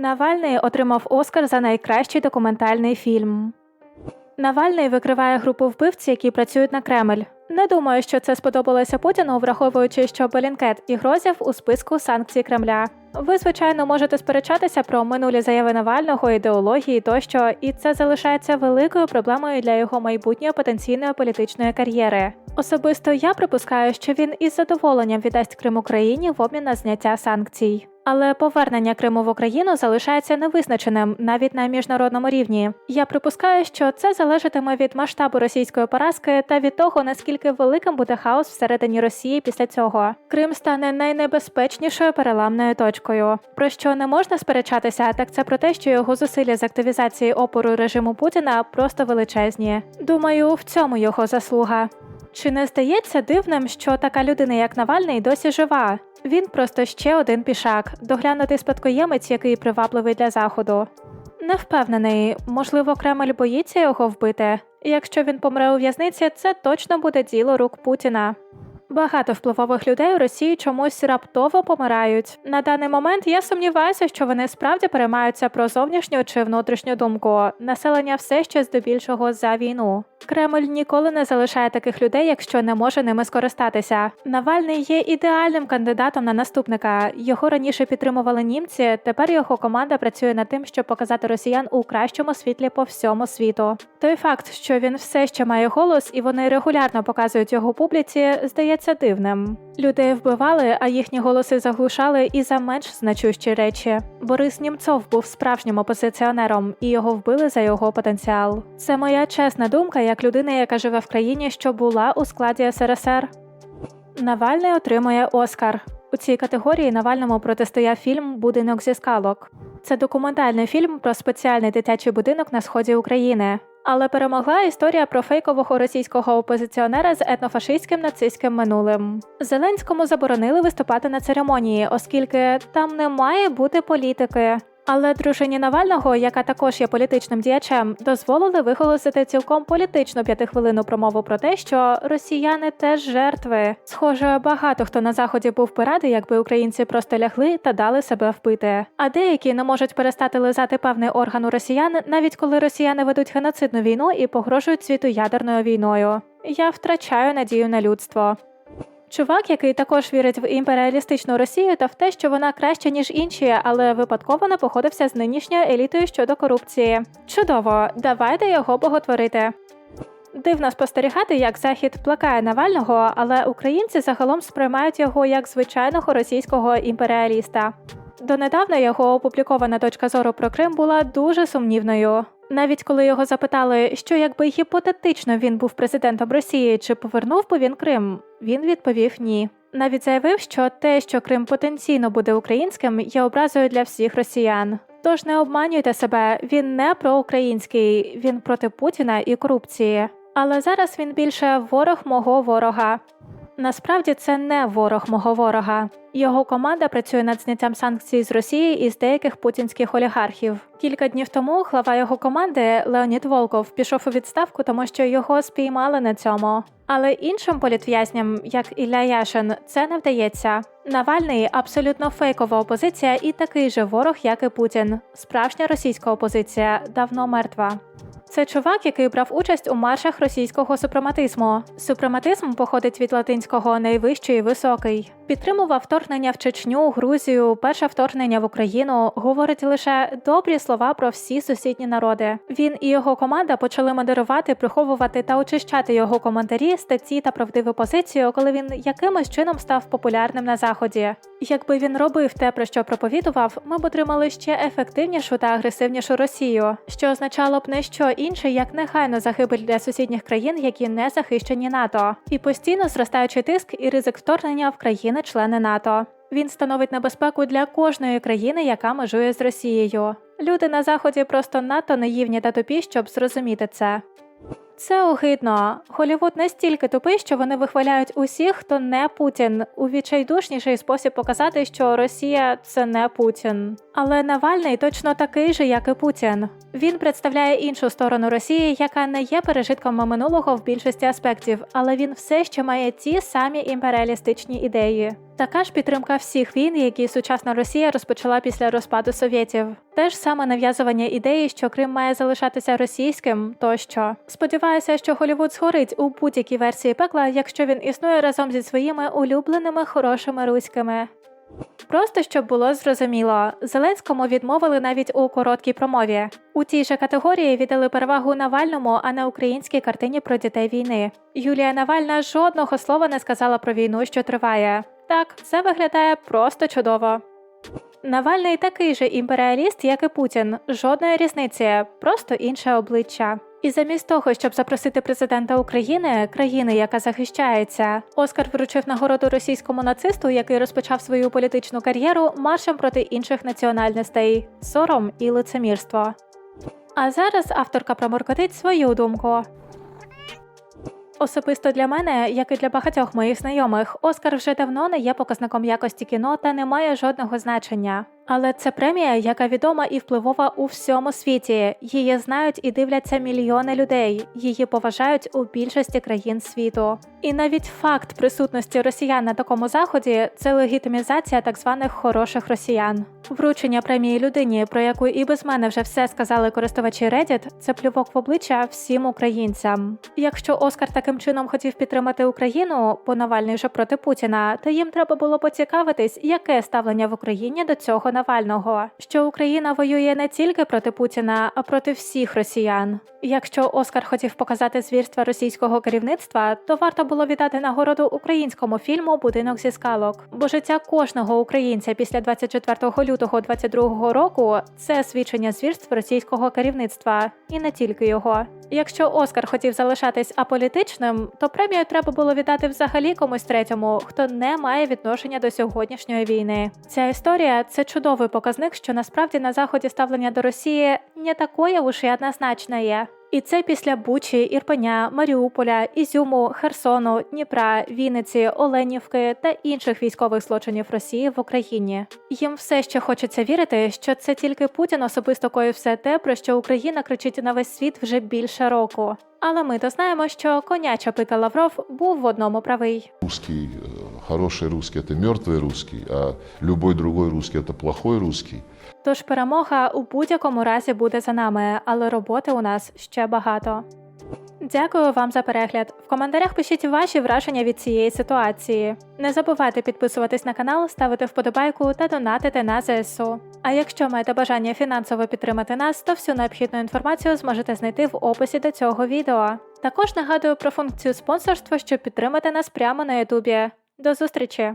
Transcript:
Навальний отримав Оскар за найкращий документальний фільм. Навальний викриває групу вбивців, які працюють на Кремль. Не думаю, що це сподобалося Путіну, враховуючи, що Белінкет і Грозєв у списку санкцій Кремля. Ви, звичайно, можете сперечатися про минулі заяви Навального, ідеології тощо, і це залишається великою проблемою для його майбутньої потенційної політичної кар'єри. Особисто я припускаю, що він із задоволенням віддасть Крим Україні в обмін на зняття санкцій. Але повернення Криму в Україну залишається невизначеним навіть на міжнародному рівні. Я припускаю, що це залежатиме від масштабу російської поразки та від того, наскільки великим буде хаос всередині Росії після цього. Крим стане найнебезпечнішою переламною точкою. Про що не можна сперечатися, так це про те, що його зусилля з активізації опору режиму Путіна просто величезні. Думаю, в цьому його заслуга. Чи не здається дивним, що така людина, як Навальний, досі жива? Він просто ще один пішак, доглянутий спадкоємець, який привабливий для заходу. Не впевнений, можливо, Кремль боїться його вбити. Якщо він помре у в'язниці, це точно буде діло рук Путіна. Багато впливових людей у Росії чомусь раптово помирають. На даний момент я сумніваюся, що вони справді переймаються про зовнішню чи внутрішню думку. Населення все ще здебільшого за війну. Кремль ніколи не залишає таких людей, якщо не може ними скористатися. Навальний є ідеальним кандидатом на наступника. Його раніше підтримували німці. Тепер його команда працює над тим, щоб показати росіян у кращому світлі по всьому світу. Той факт, що він все ще має голос, і вони регулярно показують його публіці, здається дивним. Людей вбивали, а їхні голоси заглушали і за менш значущі речі. Борис Німцов був справжнім опозиціонером, і його вбили за його потенціал. Це моя чесна думка, як людина, яка живе в країні, що була у складі СРСР. Навальний отримує Оскар. У цій категорії Навальному протистояв фільм Будинок зі скалок. Це документальний фільм про спеціальний дитячий будинок на сході України. Але перемогла історія про фейкового російського опозиціонера з етнофашистським нацистським минулим. Зеленському заборонили виступати на церемонії, оскільки там не має бути політики. Але дружині Навального, яка також є політичним діячем, дозволили виголосити цілком політичну п'ятихвилинну промову про те, що росіяни теж жертви. Схоже, багато хто на заході був би радий, якби українці просто лягли та дали себе вбити. А деякі не можуть перестати лизати певний орган у росіян, навіть коли росіяни ведуть геноцидну війну і погрожують світу ядерною війною. Я втрачаю надію на людство. Чувак, який також вірить в імперіалістичну Росію та в те, що вона краща ніж інші, але випадково не походився з нинішньою елітою щодо корупції. Чудово, давайте його боготворити. Дивно спостерігати, як захід плакає Навального, але українці загалом сприймають його як звичайного російського імперіаліста. Донедавна його опублікована точка зору про Крим була дуже сумнівною. Навіть коли його запитали, що якби гіпотетично він був президентом Росії, чи повернув би він Крим, він відповів ні. Навіть заявив, що те, що Крим потенційно буде українським, є образою для всіх росіян. Тож не обманюйте себе, він не проукраїнський, він проти Путіна і корупції. Але зараз він більше ворог мого ворога. Насправді це не ворог мого ворога. Його команда працює над зняттям санкцій з Росії і з деяких путінських олігархів. Кілька днів тому глава його команди Леонід Волков пішов у відставку, тому що його спіймали на цьому. Але іншим політв'язням, як Ілля Яшин, це не вдається. Навальний абсолютно фейкова опозиція і такий же ворог, як і Путін. Справжня російська опозиція давно мертва. Це чувак, який брав участь у маршах російського супрематизму. Супрематизм походить від латинського найвищий високий. Підтримував вторгнення в Чечню, Грузію, перше вторгнення в Україну. Говорить лише добрі слова про всі сусідні народи. Він і його команда почали модерувати, приховувати та очищати його коментарі, статті та правдиву позицію, коли він якимось чином став популярним на заході. Якби він робив те, про що проповідував, ми б отримали ще ефективнішу та агресивнішу Росію, що означало б не що інше, як негайно загибель для сусідніх країн, які не захищені НАТО, і постійно зростаючий тиск і ризик вторгнення в країни-члени НАТО. Він становить небезпеку для кожної країни, яка межує з Росією. Люди на заході просто надто наївні та тупі, щоб зрозуміти це. Це огидно. Голівуд настільки тупий, що вони вихваляють усіх, хто не Путін, у відчайдушніший спосіб показати, що Росія це не Путін. Але Навальний точно такий же, як і Путін. Він представляє іншу сторону Росії, яка не є пережитком минулого в більшості аспектів, але він все ще має ті самі імперіалістичні ідеї. Така ж підтримка всіх війн, які сучасна Росія розпочала після розпаду совєтів. Теж саме нав'язування ідеї, що Крим має залишатися російським, тощо. Сподіваюся, що Голівуд згорить у будь-якій версії пекла, якщо він існує разом зі своїми улюбленими хорошими руськими. Просто щоб було зрозуміло, Зеленському відмовили навіть у короткій промові. У тій же категорії віддали перевагу Навальному, а не українській картині про дітей війни. Юлія Навальна жодного слова не сказала про війну, що триває. Так, це виглядає просто чудово. Навальний такий же імперіаліст, як і Путін. Жодної різниці, просто інше обличчя. І замість того, щоб запросити президента України, країни, яка захищається, Оскар вручив нагороду російському нацисту, який розпочав свою політичну кар'єру маршем проти інших національностей, сором і лицемірство. А зараз авторка проморкотить свою думку. Особисто для мене, як і для багатьох моїх знайомих, Оскар вже давно не є показником якості кіно та не має жодного значення. Але це премія, яка відома і впливова у всьому світі. Її знають і дивляться мільйони людей. Її поважають у більшості країн світу. І навіть факт присутності росіян на такому заході це легітимізація так званих хороших росіян. Вручення премії людині, про яку і без мене вже все сказали користувачі Reddit, це плювок в обличчя всім українцям. Якщо Оскар таким чином хотів підтримати Україну, бо Навальний вже проти Путіна, то їм треба було поцікавитись, яке ставлення в Україні до цього Навального, що Україна воює не тільки проти Путіна, а проти всіх росіян. Якщо Оскар хотів показати звірства російського керівництва, то варто було віддати нагороду українському фільму Будинок зі скалок. Бо життя кожного українця після 24 лютого 22 року це свідчення звірств російського керівництва, і не тільки його. Якщо Оскар хотів залишатись аполітичним, то премію треба було віддати взагалі комусь третьому, хто не має відношення до сьогоднішньої війни. Ця історія це чудовий показник, що насправді на заході ставлення до Росії не такое уж і однозначне. І це після Бучі, Ірпеня, Маріуполя, Ізюму, Херсону, Дніпра, Вінниці, Оленівки та інших військових злочинів Росії в Україні. Їм все ще хочеться вірити, що це тільки Путін особисто коїв все те, про що Україна кричить на весь світ вже більше року. Але ми то знаємо, що коняча пика Лавров був в одному правий. Русский, э, хороший русский – это мертвый русский, а любой другой русский – это плохой русский. Тож перемога у будь-якому разі буде за нами, але роботи у нас ще багато. Дякую вам за перегляд. В коментарях пишіть ваші враження від цієї ситуації. Не забувайте підписуватись на канал, ставити вподобайку та донатити на ЗСУ. А якщо маєте бажання фінансово підтримати нас, то всю необхідну інформацію зможете знайти в описі до цього відео. Також нагадую про функцію спонсорства, щоб підтримати нас прямо на Ютубі. До зустрічі!